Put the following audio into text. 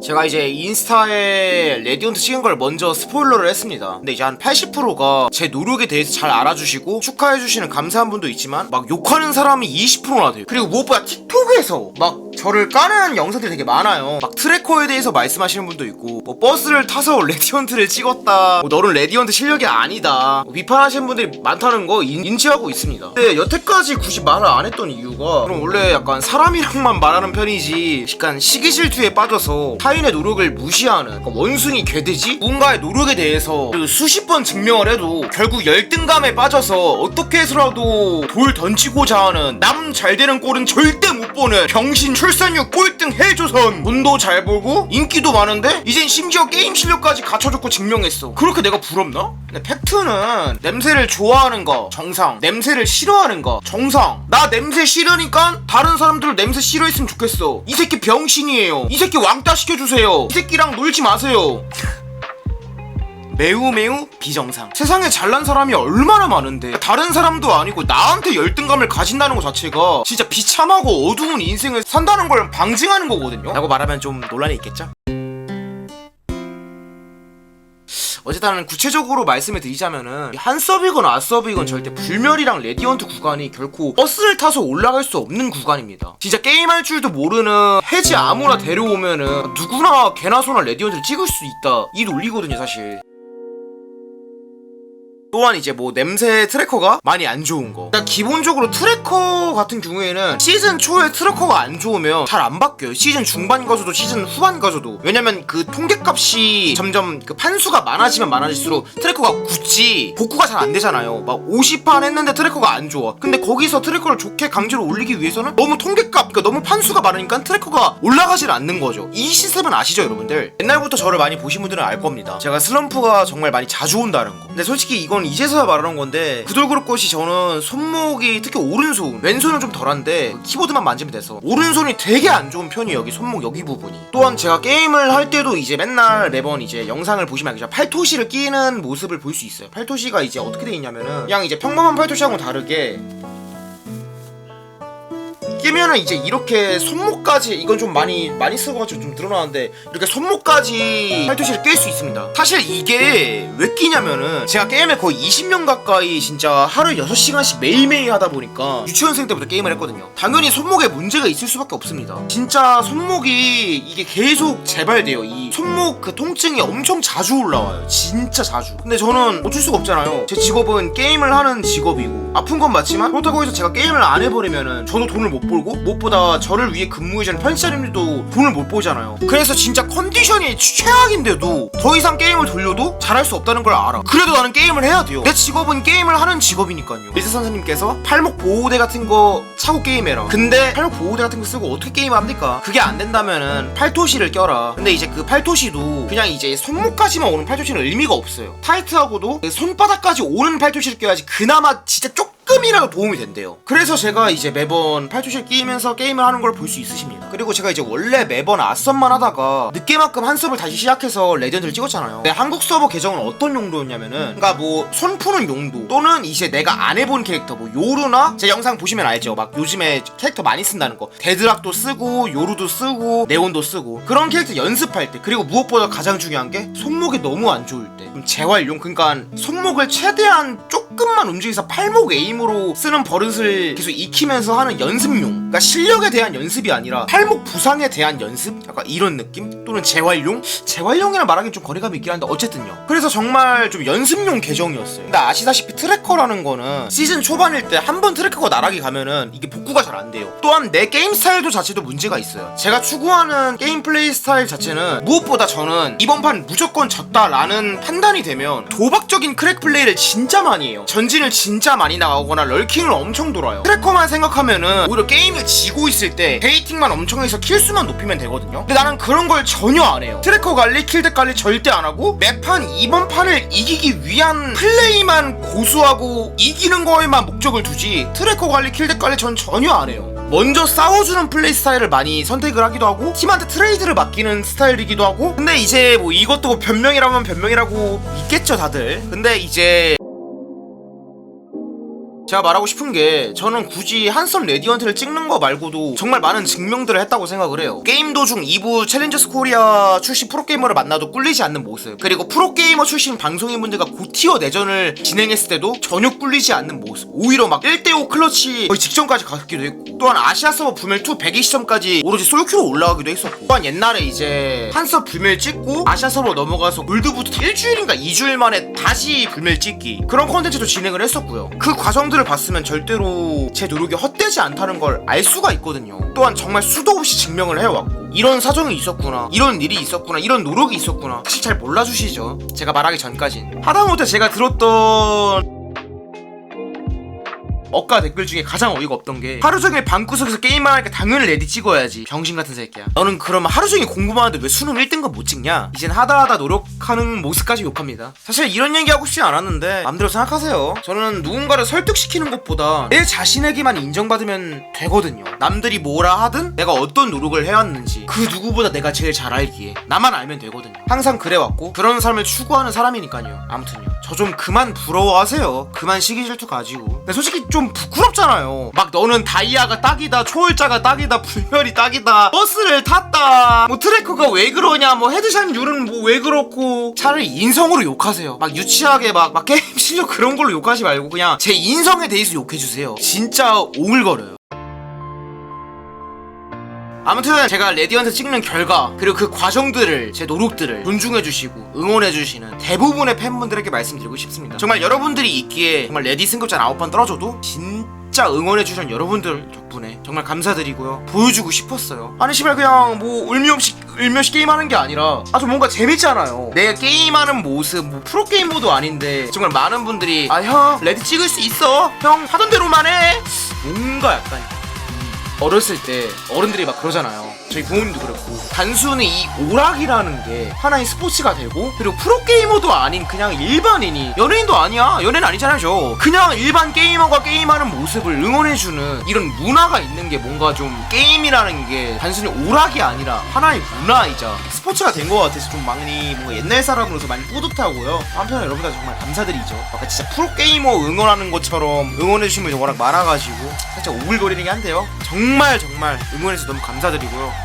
제가 이제 인스타에 레디언트 찍은 걸 먼저 스포일러를 했습니다. 근데 이제 한 80%가 제 노력에 대해서 잘 알아주시고 축하해주시는 감사한 분도 있지만 막 욕하는 사람이 20%나 돼요. 그리고 무엇보다 틱톡에서 막 저를 까는 영상들이 되게 많아요. 막 트래커에 대해서 말씀하시는 분도 있고 뭐 버스를 타서 레디언트를 찍었다. 뭐 너는 레디언트 실력이 아니다. 뭐 비판하시는 분들이 많다는 거 인, 인지하고 있습니다. 근데 여태까지 굳이 말을 안 했던 이유가 그럼 원래 약간 사람이랑만 말하는 편이지 약간 시기 질투에 빠져서 타인의 노력을 무시하는 그러니까 원숭이 개돼지? 누군가의 노력에 대해서 그 수십 번 증명을 해도 결국 열등감에 빠져서 어떻게 해서라도 돌 던지고자 하는 남 잘 되는 꼴은 절대 못 보는 병신 출산율 꼴등 해조선. 돈도 잘 벌고 인기도 많은데 이젠 심지어 게임 실력까지 갖춰줬고 증명했어. 그렇게 내가 부럽나? 근데 팩트는 냄새를 좋아하는 거 정상. 냄새를 싫어하는 거 정상. 나 냄새 싫으니까 다른 사람들 냄새 싫어했으면 좋겠어. 이 새끼 병신이에요. 이 새끼 왕따 시켜주세요. 이 새끼랑 놀지 마세요 매우 매우 비정상. 세상에 잘난 사람이 얼마나 많은데 다른 사람도 아니고 나한테 열등감을 가진다는 것 자체가 진짜 비참하고 어두운 인생을 산다는 걸 방증하는 거거든요. 라고 말하면 좀 논란이 있겠죠? 어쨌든 구체적으로 말씀을 드리자면은 한 서비건 아서비건 절대 불멸이랑 레디언트 구간이 결코 버스를 타서 올라갈 수 없는 구간입니다. 진짜 게임할 줄도 모르는 해지 아무나 데려오면은 누구나 개나 소나 레디언트를 찍을 수 있다 이 논리거든요 사실. 또한 이제 뭐 냄새 트래커가 많이 안 좋은 거. 일단 기본적으로 트래커 같은 경우에는 시즌 초에 트래커가 안 좋으면 잘 안 바뀌어요. 시즌 중반 가서도 시즌 후반 가서도. 왜냐면 그 통계값이 점점 그 판수가 많아지면 많아질수록 트래커가 굳지 복구가 잘 안 되잖아요. 막 50판 했는데 트래커가 안 좋아. 근데 거기서 트래커를 좋게 강제로 올리기 위해서는 너무 통계값, 그러니까 너무 판수가 많으니까 트래커가 올라가질 않는 거죠. 이 시스템은 아시죠, 여러분들? 옛날부터 저를 많이 보신 분들은 알 겁니다. 제가 슬럼프가 정말 많이 자주 온다는 거. 근데 솔직히 이건 이제서야 말하는 건데 구돌그룹꽃이 저는 손목이 특히 오른손, 왼손은 좀 덜한데 키보드만 만지면 돼서 오른손이 되게 안 좋은 편이에요. 여기 손목 여기 부분이. 또한 제가 게임을 할 때도 이제 맨날 매번 이제 영상을 보시면 알겠죠. 팔토시를 끼는 모습을 볼 수 있어요. 팔토시가 이제 어떻게 돼 있냐면은 그냥 이제 평범한 팔토시하고는 다르게 끼면은 이제 이렇게 손목까지 이건 좀 많이 많이 쓰고가지고 좀 드러나는데 이렇게 손목까지 팔토시를 낄 수 있습니다. 사실 이게 왜 끼냐면은 제가 게임을 거의 20년 가까이 진짜 하루에 6시간씩 매일매일 하다 보니까 유치원생 때부터 게임을 했거든요. 당연히 손목에 문제가 있을 수밖에 없습니다. 진짜 손목이 이게 계속 재발돼요. 이 손목 그 통증이 엄청 자주 올라와요. 진짜 자주. 근데 저는 어쩔 수가 없잖아요. 제 직업은 게임을 하는 직업이고 아픈 건 맞지만 그렇다고 해서 제가 게임을 안 해버리면은 저도 돈을 못 벌고 무엇보다 저를 위해 근무해주는 편집자님들도 돈을 못 벌잖아요. 그래서 진짜 컨디션이 최악인데도 더 이상 게임을 돌려도 잘할 수 없다는 걸 알아. 그래도 나는 게임을 해야 돼요. 내 직업은 게임을 하는 직업이니까요. 리즈 선생님께서 팔목 보호대 같은 거 차고 게임해라. 근데 팔목 보호대 같은 거 쓰고 어떻게 게임합니까? 그게 안 된다면은 팔토시를 껴라. 근데 이제 그 팔토시도 그냥 이제 손목까지만 오는 팔토시는 의미가 없어요. 타이트하고도 그 손바닥까지 오는 팔토시를 껴야지 그나마 진짜 쪽 조금이라도 도움이 된대요. 그래서 제가 이제 매번 팔토시를 끼면서 게임을 하는 걸 볼 수 있으십니다. 그리고 제가 이제 원래 매번 아썸만 하다가 늦게만큼 한 수업을 다시 시작해서 레전드를 찍었잖아요. 근데 한국 서버 계정은 어떤 용도였냐면은 그러니까 뭐 손 푸는 용도 또는 이제 내가 안 해본 캐릭터 뭐 요루나 제 영상 보시면 알죠. 막 요즘에 캐릭터 많이 쓴다는 거 데드락도 쓰고 요루도 쓰고 네온도 쓰고 그런 캐릭터 연습할 때 그리고 무엇보다 가장 중요한 게 손목이 너무 안 좋을 때 재활용 그러니까 손목을 최대한 조금만 움직여서 팔목 에임으로 쓰는 버릇을 계속 익히면서 하는 연습용. 그러니까 실력에 대한 연습이 아니라 팔목 부상에 대한 연습? 약간 이런 느낌? 또는 재활용? 재활용이라 말하기는 좀 거리감이 있긴 한데 어쨌든요. 그래서 정말 좀 연습용 계정이었어요. 근데 아시다시피 트래커라는 거는 시즌 초반일 때 한 번 트래커가 나락이 가면은 이게 복구가 잘 안 돼요. 또한 내 게임 스타일도 자체도 문제가 있어요. 제가 추구하는 게임 플레이 스타일 자체는 무엇보다 저는 이번 판 무조건 졌다라는 판단이 되면 도박적인 크랙 플레이를 진짜 많이 해요 전진을 진짜 많이 나가거나 럴킹을 엄청 돌아요. 트래커만 생각하면은 오히려 게임을 지고 있을 때 데이팅만 엄청 해서 킬수만 높이면 되거든요. 근데 나는 그런 걸 전혀 안 해요. 트래커 관리 킬덱 관리 절대 안 하고 매판 이번 판을 이기기 위한 플레이만 고수하고 이기는 거에만 목적을 두지 트래커 관리 킬덱 관리 전 전혀 안 해요. 먼저 싸워주는 플레이 스타일을 많이 선택을 하기도 하고 팀한테 트레이드를 맡기는 스타일이기도 하고. 근데 이제 뭐 이것도 뭐 변명이라면 변명이라고 있겠죠 다들. 근데 이제 제가 말하고 싶은 게 저는 굳이 한섬 레디언트를 찍는 거 말고도 정말 많은 증명들을 했다고 생각을 해요. 게임 도중 2부 챌린저스 코리아 출신 프로게이머를 만나도 꿀리지 않는 모습. 그리고 프로게이머 출신 방송인분들과 고티어 내전을 진행했을 때도 전혀 꿀리지 않는 모습. 오히려 막 1대5 클러치 거의 직전까지 가기도 했고 또한 아시아 서버 불멸2 120점까지 오로지 솔큐로 올라가기도 했었고 또한 옛날에 이제 한서 불멸 찍고 아시아 서버로 넘어가서 골드부터 일주일인가 2주일 만에 다시 불멸 찍기 그런 컨텐츠도 진행을 했었고요. 그 과정들을 봤으면 절대로 제 노력이 헛되지 않다는 걸 알 수가 있거든요. 또한 정말 수도 없이 증명을 해왔고 이런 사정이 있었구나 이런 일이 있었구나 이런 노력이 있었구나. 사실 잘 몰라주시죠. 제가 말하기 전까진. 하다못해 제가 들었던 억가 댓글 중에 가장 어이가 없던 게 하루 종일 방구석에서 게임만 하니까 당연히 레디 찍어야지. 병신 같은 새끼야. 너는 그러면 하루 종일 공부만 하는데 왜 수능 1등급 못 찍냐? 이젠 하다하다 노력하는 모습까지 욕합니다. 사실 이런 얘기 하고 싶지 않았는데 맘대로 생각하세요. 저는 누군가를 설득시키는 것보다 내 자신에게만 인정받으면 되거든요. 남들이 뭐라 하든 내가 어떤 노력을 해왔는지 그 누구보다 내가 제일 잘 알기에 나만 알면 되거든요. 항상 그래왔고 그런 삶을 추구하는 사람이니까요. 아무튼요 저 좀 그만 부러워하세요. 그만 시기 질투 가지고. 근데 솔직히 좀 부끄럽잖아요. 막 너는 다이아가 딱이다 초월자가 딱이다 불멸이 딱이다 버스를 탔다. 뭐 트래커가 왜 그러냐 뭐 헤드샷 율은 뭐 왜 그렇고. 차라리 인성으로 욕하세요. 막 유치하게 막, 막 게임 실력 그런 걸로 욕하지 말고 그냥 제 인성에 대해서 욕해주세요. 진짜 오글거려요 아무튼 제가 레디언트 찍는 결과 그리고 그 과정들을 제 노력들을 존중해주시고 응원해주시는 대부분의 팬분들에게 말씀드리고 싶습니다. 정말 여러분들이 있기에 정말 레디 승급자 9번 떨어져도 진짜 응원해주신 여러분들 덕분에 정말 감사드리고요. 보여주고 싶었어요. 아니 씨발 그냥 뭐 울미없이 울며시 게임하는 게 아니라 아주 뭔가 재밌잖아요. 내가 게임하는 모습 뭐 프로게이머도 아닌데 정말 많은 분들이 아 형 레디 찍을 수 있어? 형 하던 대로만 해! 뭔가 약간 어렸을 때 어른들이 막 그러잖아요. 저희 부모님도 그렇고 단순히 이 오락이라는 게 하나의 스포츠가 되고 그리고 프로게이머도 아닌 그냥 일반인이 연예인도 아니야. 연예인 아니잖아요. 저 그냥 일반 게이머가 게임하는 모습을 응원해주는 이런 문화가 있는 게 뭔가 좀 게임이라는 게 단순히 오락이 아니라 하나의 문화이자 스포츠가 된 것 같아서 좀 많이 뭔가 옛날 사람으로서 많이 뿌듯하고요. 한편으로 여러분들 정말 감사드리죠. 아까 진짜 프로게이머 응원하는 것처럼 응원해주신 분이 워낙 많아가지고 살짝 오글거리는 게 한데요. 정말 정말 응원해서 너무 감사드리고요